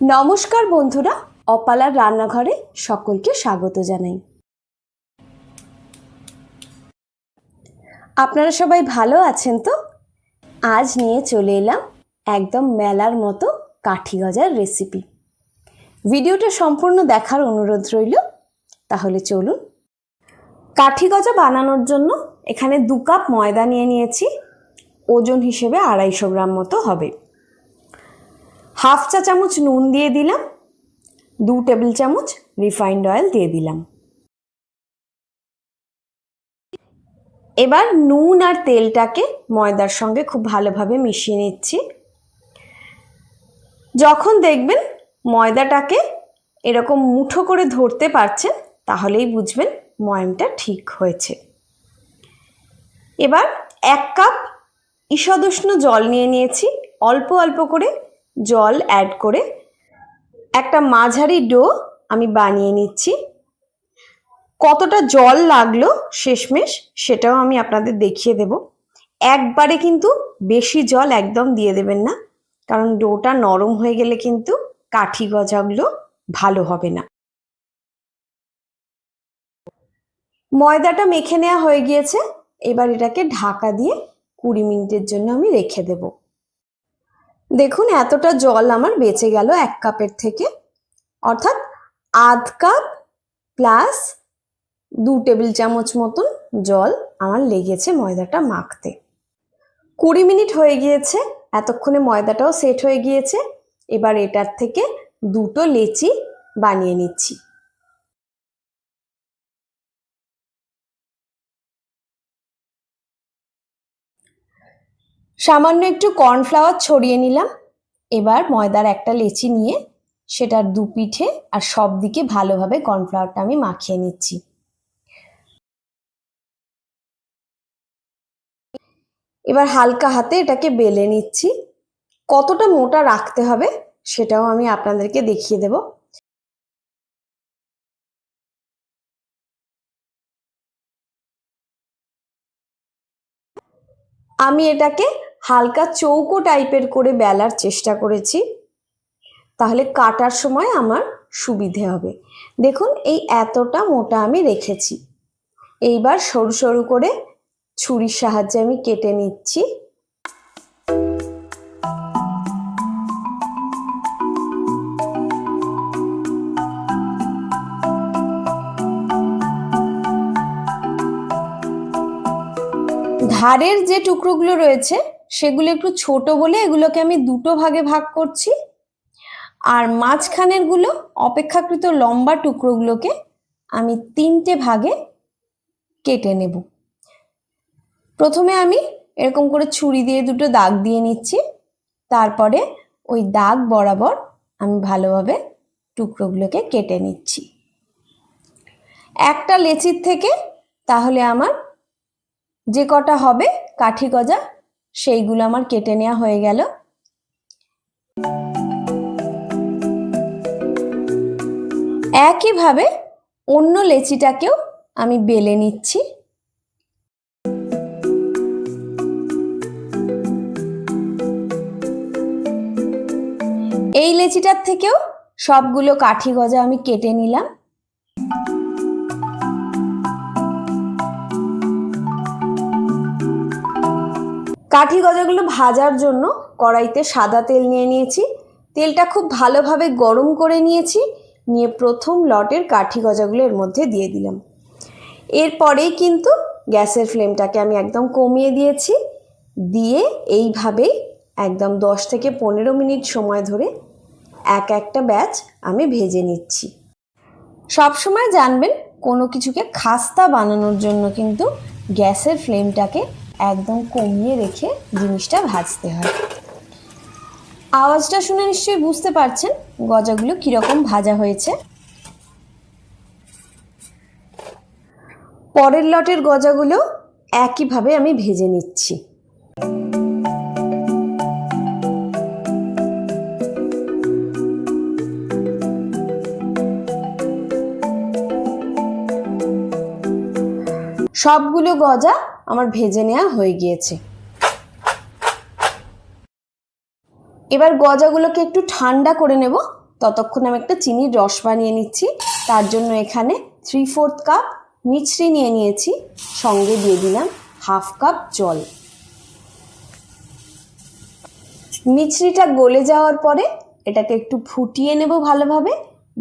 নমস্কার বন্ধুরা, অপালার রান্নাঘরে সকলকে স্বাগত জানাই। আপনারা সবাই ভালো আছেন তো? আজ নিয়ে চলে এলাম একদম মেলার মতো কাঠি গজার রেসিপি ভিডিওটা সম্পূর্ণ দেখার অনুরোধ রইল, তাহলে চলুন। কাঠি গজা বানানোর জন্য এখানে দু কাপ ময়দা নিয়ে নিয়েছি, ওজন হিসেবে আড়াইশো গ্রাম মতো হবে। হাফ চা চামচ নুন দিয়ে দিলাম, দু টেবিল চামচ রিফাইন্ড অয়েল দিয়ে দিলাম। এবার নুন আর তেলটাকে ময়দার সঙ্গে খুব ভালোভাবে মিশিয়ে নিচ্ছি। যখন দেখবেন ময়দাটাকে এরকম মুঠো করে ধরতে পারছেন, তাহলেই বুঝবেন ময়মটা ঠিক হয়েছে। এবার এক কাপ ঈষদুষ্ণ জল নিয়ে নিয়েছি, অল্প অল্প করে জল অ্যাড করে একটা মাঝারি ডো আমি বানিয়ে নিচ্ছি। কতটা জল লাগল শেষমেশ সেটাও আমি আপনাদের দেখিয়ে দেব। একবারে কিন্তু বেশি জল একদম দিয়ে দেবেন না, কারণ ডোটা নরম হয়ে গেলে কিন্তু কাঠি গজাগুলো ভালো হবে না। ময়দাটা মেখে নেওয়া হয়ে গিয়েছে, এবার এটাকে ঢাকা দিয়ে কুড়ি মিনিটের জন্য আমি রেখে দেব। দেখুন, এতটা জল আমার বেঁচে গেল এক কাপের থেকে। অর্থাৎ আধ কাপ প্লাস দু টেবিল চামচ মতন জল আমার লেগেছে ময়দাটা মাখতে। কুড়ি মিনিট হয়ে গিয়েছে, এতক্ষণে ময়দাটাও সেট হয়ে গিয়েছে। এবার এটার থেকে দুটো লেচি বানিয়ে নিচ্ছি। সামান্য একটু কর্নফ্লাওয়ার ছড়িয়ে নিলাম। এবার ময়দার একটা লেচি নিয়ে সেটার দু পিঠে আর সব দিকে ভালোভাবে কর্নফ্লাওয়ারটা আমি মাখিয়ে নিচ্ছি। এবার হালকা হাতে এটাকে বেলে নিচ্ছি। কতটা মোটা রাখতে হবে সেটাও আমি আপনাদেরকে দেখিয়ে দেব। আমি এটাকে হালকা চৌকো টাইপের করে বেলার চেষ্টা করেছি। তাহলে কাটার সময় আমার সুবিধে হবে। দেখুন, এই এতটা মোটা আমি রেখেছি। এইবার সরু সরু করে ছুরির সাহায্যে আমি কেটে নিচ্ছি। ধারের যে টুকরোগুলো রয়েছে, সেগুলো একটু ছোট বলে এগুলোকে আমি দুটো ভাগে ভাগ করছি। আর মাঝখানেরগুলো অপেক্ষাকৃত লম্বা টুকরোগুলোকে আমি তিনটে ভাগে কেটে নেব। প্রথমে আমি এরকম করে ছুরি দিয়ে দুটো দাগ দিয়ে নিচ্ছি। তারপরে ওই দাগ বরাবর আমি ভালোভাবে টুকরোগুলোকে কেটে নিচ্ছি। একটা লেচির থেকে তাহলে আমার যে কটা হবে, কাঠি গজা, সেইগুলো আমার কেটে নেওয়া হয়ে গেল। একইভাবে অন্য লেচিটাকেও আমি বেলে নিচ্ছি। এই লেচিটার থেকেও সবগুলো কাঠি গজা আমি কেটে নিলাম। কাঠি গজাগুলো ভাজার জন্য কড়াইতে সাদা তেল নিয়ে নিয়েছি। তেলটা খুব ভালোভাবে গরম করে নিয়েছি। নিয়ে প্রথম লটের কাঠি গজাগুলো এর মধ্যে দিয়ে দিলাম। এরপরেই কিন্তু গ্যাসের ফ্লেমটাকে আমি একদম কমিয়ে দিয়েছি। দিয়ে এইভাবেই একদম দশ থেকে পনেরো মিনিট সময় ধরে এক একটা ব্যাচ আমি ভেজে নিচ্ছি। সবসময় জানবেন কোনো কিছুকে খাস্তা বানানোর জন্য কিন্তু গ্যাসের ফ্লেমটাকে একদম কমিয়ে রেখে জিনিসটা ভাজতে হয়। আওয়াজটা শুনে নিশ্চয়ই বুঝতে পারছেন গজাগুলো কীরকম ভাজা হয়েছে। পরের লটের গজাগুলো একইভাবে আমি ভেজে নিচ্ছি। সবগুলো গজা আমার ভেজে নেওয়া হয়ে গিয়েছে। এবার গজাগুলোকে একটু ঠান্ডা করে নেব। ততক্ষণ আমি একটা চিনির রস বানিয়ে নিচ্ছি। তার জন্য এখানে থ্রি ফোর্থ কাপ মিছরি নিয়ে নিয়েছি। সঙ্গে দিয়ে দিলাম হাফ কাপ জল। মিছরিটা গলে যাওয়ার পরে এটাকে একটু ফুটিয়ে নেব ভালোভাবে।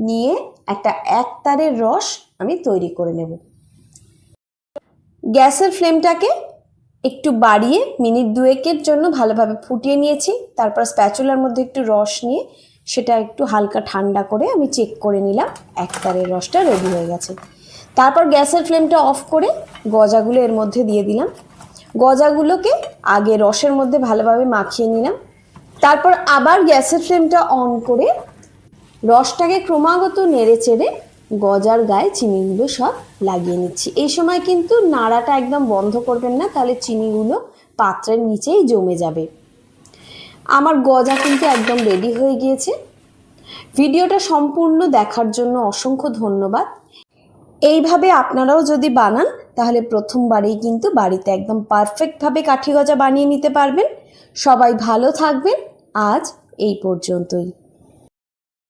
নিয়ে একটা এক তারের রস আমি তৈরি করে নেব। গ্যাসের ফ্লেমটাকে একটু বাড়িয়ে মিনিট দুয়েকের জন্য ভালোভাবে ফুটিয়ে নিয়েছি। তারপর স্প্যাচুলার মধ্যে একটু রস নিয়ে সেটা একটু হালকা ঠান্ডা করে আমি চেক করে নিলাম। এক তারের রসটা রেডি হয়ে গেছে। তারপর গ্যাসের ফ্লেমটা অফ করে গজাগুলো এর মধ্যে দিয়ে দিলাম। গজাগুলোকে আগে রসের মধ্যে ভালোভাবে মাখিয়ে নিলাম। তারপর আবার গ্যাসের ফ্লেমটা অন করে রসটাকে ক্রমাগত নেড়ে চেড়ে গজার গায়ে চিনিগুলো সব লাগিয়ে নিচ্ছি। এই সময় কিন্তু নাড়াটা একদম বন্ধ করবেন না, তাহলে চিনিগুলো পাত্রের নিচেই জমে যাবে। আমার গজা কিন্তু একদম রেডি হয়ে গিয়েছে। ভিডিওটা সম্পূর্ণ দেখার জন্য অসংখ্য ধন্যবাদ। এইভাবে আপনারাও যদি বানান, তাহলে প্রথমবারেই কিন্তু বাড়িতে একদম পারফেক্টভাবে কাঠি গজা বানিয়ে নিতে পারবেন। সবাই ভালো থাকবেন। আজ এই পর্যন্তই।